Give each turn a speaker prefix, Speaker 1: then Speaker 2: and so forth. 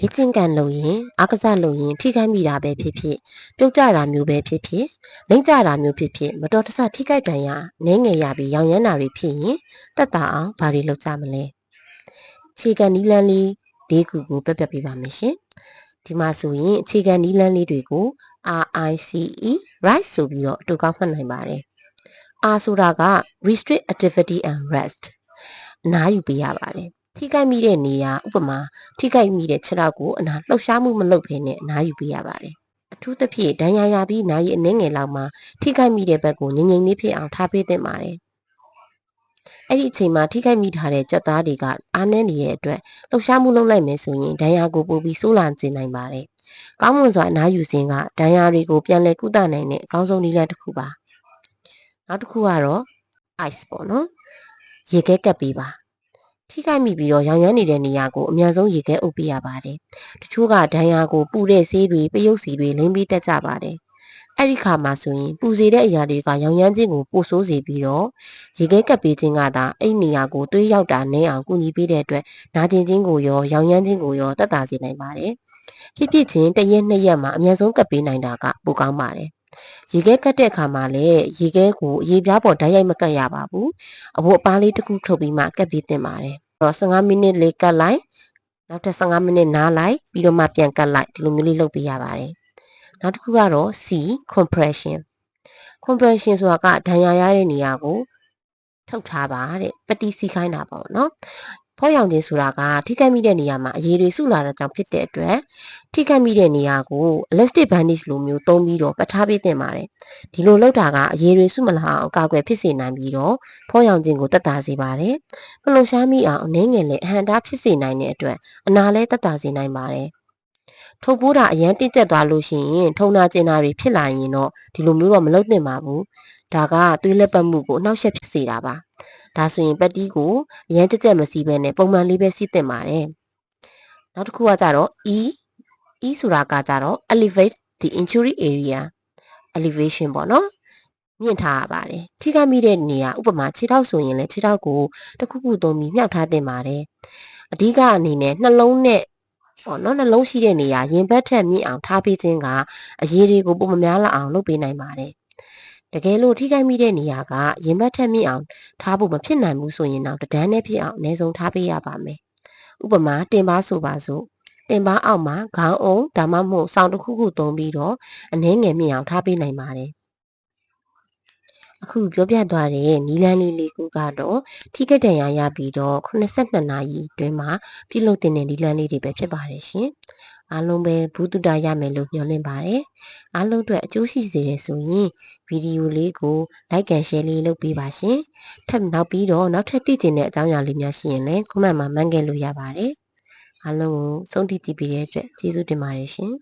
Speaker 1: လေ့ကျင့်ကန်လုပ်ရင်အားကစားလုပ်ရင်ထိခိုက်မိတာပဲဖြစ်ဖြစ်ပြုတ်ကျတာမျိုးပဲဖြစ်ဖြစ်လိမ့်ကျတာမျိုးဖြစ်ဖြစ်မတော်တဆထိခိုက်ဒဏ်ရာနည်းငယ်ရပြီးရောင်ရမ်းတာတွေဖြစ်ရင်တက်တာအောင်ဘာတွေလုပ်ကြမလဲခြေကန်နီးလန်းလေးလေးခုကိုပြတ်ပြတ်ပေးပါမယ်ရှင်ဒီမှာဆိုရင်အခြေခံနီးလန်းလေးတွေကို RICE right ဆိုပြီးတော့အတူကောက်မှတ်နိုင်ပါတယ် R ဆိုတာက restrict activity and rest အနားယူပေးရပါတယ် ထိခိုက်မိတဲ့နေရာဥပမာထိခိုက်မိတဲ့ခြေထောက်ကိုအနာလှုပ်ရှားမှုမလုပ်ဘဲနဲ့အနားယူပေးရပါတယ်အထူးသဖြင့်ဒဏ်ရာရပြီးနာရီအနည်းငယ်လောက်မှာထိခိုက်မိတဲ့ဘက်ကိုငြိမ်ငြိမ်လေးဖြစ်အောင်ထားပေးသင့်ပါတယ်အဲ့ဒီအချိန်မှာထိခိုက်မိထားတဲ့ကြက်သားတွေကအားနည်းနေတဲ့အတွက်လှုပ်ရှားမှုလုပ်လိုက်မယ်ဆိုရင်ဒဏ်ရာကိုပိုပြီးဆိုးလာစေနိုင်ပါတယ်။ကောင်းမွန်စွာအနားယူခြင်းကဒဏ်ရာတွေကိုပြန်လည်ကုသနိုင်တဲ့အကောင်းဆုံးနည်းလမ်းတစ်ခုပါ။နောက်တစ်ခုကတော့ ice ပေါ့နော်။ရေခဲကပ်ပေးပါ။ ထိခိုက်မိပြီးတော့ရောင်ရမ်းနေတဲ့နေရာကိုအများဆုံးရေခဲအုပ်ပေးရပါတယ်။တချို့ကဒဏ်ရာကိုပူတဲ့ဆေးတွေပယုတ်စီတွေလင်းပြီးတက်ကြပါတယ်။အဲ့ဒီခါမှာဆိုရင်ပူစေတဲ့အရာတွေကရောင်ရမ်းခြင်းကိုပိုဆိုးစေပြီးတော့ရေခဲကပ်ပေးခြင်းကသာအဲ့နေရာကိုတွေးရောက်တာနည်းအောင်ကူညီပေးတဲ့အတွက်နာကျင်ခြင်းကိုရောရောင်ရမ်းခြင်းကိုရောတက်တာစေနိုင်ပါတယ်။ဖြစ်ဖြစ်ချင်းတစ်ရက်နှစ်ရက်မှာအများဆုံးကပ်ပေးနိုင်တာကပိုကောင်းပါတယ်။ ရေခဲကတ်တဲ့အခါမှာလည်းရေခဲကိုရေပြားပေါ်ဓာတ်ရိုက်မကတ်ရပါဘူး။အဘိုးအပားလေးတစ်ခုထုတ်ပြီးမှကတ်ပေးသင့်ပါတယ်။အဲ့တော့15မိနစ်လေးကတ်လိုက်နောက်ထပ်15မိနစ်နားလိုက်ပြီးတော့မှပြန်ကတ်လိုက်ဒီလိုမျိုးလေးလုပ်ပေးရပါတယ်။နောက်တစ်ခုကတော့ C compression compression ဆိုတာကဒဏ်ရာရတဲ့နေရာကိုထုတ်ထားပါတဲ့ပတိစီခိုင်းတာပေါ့နော် ဖောရောင်ခြင်းဆိုတာကထိခိုက်မိတဲ့နေရာမှာအရေးတွေစုလာတဲ့ကြောင့်ဖြစ်တဲ့အတွက်ထိခိုက်မိတဲ့နေရာကို elastic bandage လိုမျိုးသုံးပြီးတော့ပတ်ထားပေးသင့်ပါတယ်ဒီလိုလုပ်တာကအရေးတွေစုမလာအောင်ကာကွယ်ဖြစ်စေနိုင်ပြီးတော့ဖောရောင်ခြင်းကိုတက်တာစေပါတယ်မလုံရှားမိအောင်အနေငယ်နဲ့အဟန်တာဖြစ်စေနိုင်တဲ့အတွက်အနာလည်းတက်တာစေနိုင်ပါတယ်ထုတ်ပိုးတာအရန်တင်းကျပ်သွားလို့ရှိရင်ထုံနာကျင်တာတွေဖြစ်လာရင်တော့ဒီလိုမျိုးတော့မလုပ်သင့်ပါဘူးဒါကသွေးလက်ပတ်မှုကိုအနှောက်အယှက်ဖြစ်စေတာပါဒါဆိုရင်ပတ်တီးကိုအရန်ကြက်ကြက်မစီးဘဲနဲ့ပုံမှန်လေးပဲစီးတင်ပါတယ်နောက်တစ်ခုကကြတော့ E E ဆိုတာကကြတော့ elevate the injury area elevation ပေါ့နော်မြင့်ထားရပါတယ်ထိခိုက်မိတဲ့နေရာဥပမာခြေထောက်ဆိုရင်လည်းခြေထောက်ကိုတစ်ခုခုသုံးပြီးမြှောက်ထားတင်ပါတယ်အဓိကအနေနဲ့နှလုံးနဲ့ပေါ့နော်နှလုံးရှိတဲ့နေရာရင်ဘတ်ထက်မြင့်အောင်ထားပေးခြင်းကအရေးတွေကိုပုံမများလာအောင်လုပ်ပေးနိုင်ပါတယ် တကယ်လို့ထိခိုက်မိတဲ့နေရာကရင်ဘတ်ထက်မြင့်အောင်ထားဖို့မဖြစ်နိုင်ဘူးဆိုရင်တော့တဒန်းနဲ့ဖြစ်အောင်အနည်းဆုံးထားပေးရပါမယ်ဥပမာတင်ပါဆိုပါစို့တင်ပါအောက်မှာခေါင်းအုံဒါမှမဟုတ်စောင်းတစ်ခုခုသုံးပြီးတော့အနှဲငယ်မြင့်အောင်ထားပေးနိုင်ပါတယ် အခုပြောပြသွားတဲ့နီလန်းလေးလေးခုကတော့ထိခိုက်ဒဏ်ရာရပြီးတော့82နာရီအတွင်းမှာပြုလုပ်တင်တဲ့နီလန်းလေးတွေပဲဖြစ်ပါတယ်ရှင်အားလုံးပဲဘူးတုတရမယ်လို့မျှော်လင့်ပါတယ်အားလုံးအတွက်အကျိုးရှိစေရဆိုရင်ဗီဒီယိုလေးကို like and share လေးလုပ်ပေးပါရှင်ထပ်နောက်ပြီးတော့နောက်ထပ်သိချင်တဲ့အကြောင်းအရာလေးများရှိရင်လည်း comment မှာမှန်းခဲ့လို့ရပါတယ်အားလုံးကိုဆုံးဖြတ်ကြည့်ပေးတဲ့အတွက်ကျေးဇူးတင်ပါတယ်ရှင်